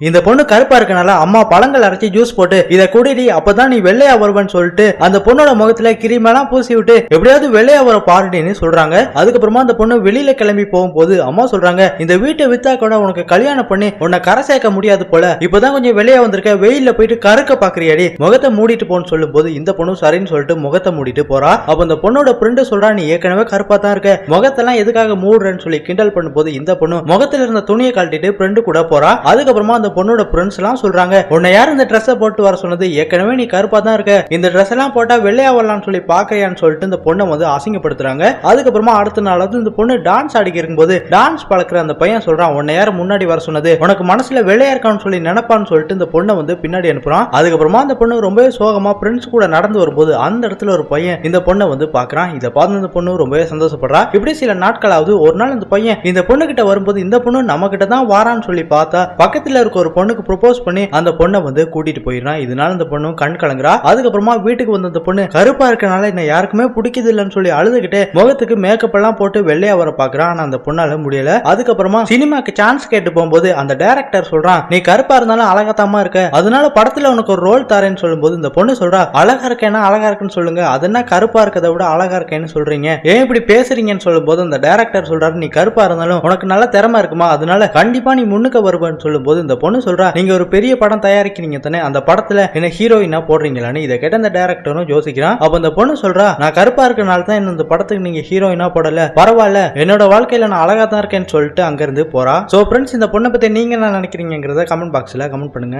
இந்த பொண்ணு கருப்பா இருக்கனால அம்மா பழங்கள் அரைச்சி ஜூஸ் போட்டு இதை குடிடி அப்பதான் நீ வெள்ளையா வருவன்னு சொல்லிட்டு அந்த பொண்ணோட முகத்துல கிரிமெல்லாம் பூசி விட்டு எப்படியாவது வெள்ளையா வர பாருடின்னு சொல்றாங்க. அதுக்கப்புறமா அந்த பொண்ணு வெளியில கிளம்பி போகும்போது அம்மா சொல்றாங்க இந்த வீட்டை வித்தா கூட உனக்கு கல்யாணம் பண்ணி உன்னை கரை சேர்க்க முடியாது போல. இப்பதான் கொஞ்சம் வெளியே வந்திருக்க வெயில்ல போயிட்டு கருக்க பாக்குறியாடி. முகத்தை மூடிட்டு போன்னு சொல்லும் போது இந்த பொண்ணு சரின்னு சொல்லிட்டு முகத்தை மூடிட்டு போறா. அப்ப அந்த பொண்ணோட ஃப்ரெண்டு சொல்றா நீ ஏற்கனவே கருப்பா தான் இருக்க. முகத்தெல்லாம் எதுக்காக மூடுறேன்னு சொல்லி கிண்டல் பண்ணும்போது இந்த பொண்ணு முகத்துல இருந்த துணியை கழட்டிட்டு ஃப்ரெண்டு கூட போறா. அதுக்கப்புறமா அந்த பொண்ணோட ஃப்ரெண்ட்ஸ் எல்லாம் சொல்றாங்க உன்னை யார் இந்த ட்ரெஸ்ஸை போட்டு வர சொன்னது? ஏற்கனவே நீ கருப்பா தான் இருக்க. இந்த ட்ரெஸ் எல்லாம் போட்டா வெள்ளையா வரலாம்னு சொல்லி பாக்கறியான்னு சொல்லிட்டு இந்த பொண்ணை வந்து அசிங்கப்படுத்துறாங்க. அதுக்கப்புறமா அடுத்த நாள் வந்து இந்த பொண்ணு டான்ஸ் ஆடிக்க இருக்கும்போது டான்ஸ் பழக்கிற அந்த பையன் சொல்றான் உன்னை யார் முன்னாடி வர சொன்னது? உனக்கு மனசுல வெள்ளையா இருக்கான்னு சொல்லி நினைப்பான்னு சொல்லிட்டு இந்த பொண்ணை வந்து பின்னாடி அனுப்புறான். அதுக்கப்புறமா அந்த பொண்ணு ரொம்பவே சோகமா ஃப்ரெண்ட்ஸ் கூட நடந்து வரும்போது அந்த இடத்துல ஒரு பையன் இந்த பொண்ணை வந்து பாக்குறான். இதை பார்த்து இந்த பொண்ணு ரொம்பவே சந்தோஷப்படுறா. இப்படி சில நாட்களாவது ஒரு நாள் இந்த பையன் இந்த பொண்ணு கிட்ட வரும்போது இந்த பொண்ணு நம்ம கிட்ட தான் வாரான்னு சொல்லி பார்த்தா பக்கத்துல இருக்க ஒரு பொண்ணுக்கு ப்ரொபோஸ் பண்ணி அந்த பொண்ணை வந்து கூட்டிட்டு போயிடுறான் இதனால அந்த பொண்ணு கண் கலங்குறா. அதுக்கப்புறமா வீட்டுக்கு வந்த அந்த பொண்ணு கருப்பா இருக்கனால என்ன யாருக்குமே பிடிக்குது இல்லைன்னு சொல்லி அழுதுகிட்டு முகத்துக்கு மேக்கப் எல்லாம் போட்டு வெள்ளையா வர பாக்குறான் ஆனா அந்த பொண்ணால முடியல. அதுக்கப்புறமா சினிமாக்கு சான்ஸ் கேட்டு போகும்போது அந்த டைரக்டர் சொல்றான் நீ கருப்பா இருந்தாலும் அழகாத்தாமா இருக்க. அதனால படத்துல உனக்கு ஒரு ரோல் தரேன்னு சொல்லும்போது இந்த பொண்ணு சொல்றா அழகா இருக்கேன்னா அழகா இருக்குன்னு சொல்லுங்க. அது என்ன கருப்பா இருக்கதை விட அழகா இருக்கேன்னு சொல்றீங்க. ஏன் இப்படி பேசுறீங்கன்னு சொல்லும்போது அந்த டைரக்டர் சொல்றாரு நீ கருப்பா இருந்தாலும் உனக்கு நல்ல திறமை இருக்குமா? அதனால கண்டிப்பா நீ முன்னுக்கு வருவேன்னு சொல்லும்போது இந்த பொண்ணு சொல்றா நீங்க ஒரு பெரிய படம் தயாரிக்கிறீங்க தானே அந்த படத்துல என்ன ஹீரோயினா போடுறீங்களான்னு? இதை கேட்ட அந்த டைரக்டரும் யோசிக்கிறான். அப்ப அந்த பொண்ணு சொல்றா நான் கருப்பா இருக்கனால தான் என்ன இந்த படத்துக்கு நீங்க ஹீரோயினா போடல. பரவாயில்ல என்னோட வாழ்க்கையில நான் அழகா தான் இருக்கேன்னு சொல்லிட்டு அங்க இருந்து போறா. சோ ஃப்ரெண்ட்ஸ் இந்த பொண்ணை பத்தி நீங்க என்ன நினைக்கிறீங்கிறத கமெண்ட் பாக்ஸ்ல கமெண்ட் பண்ணுங்க.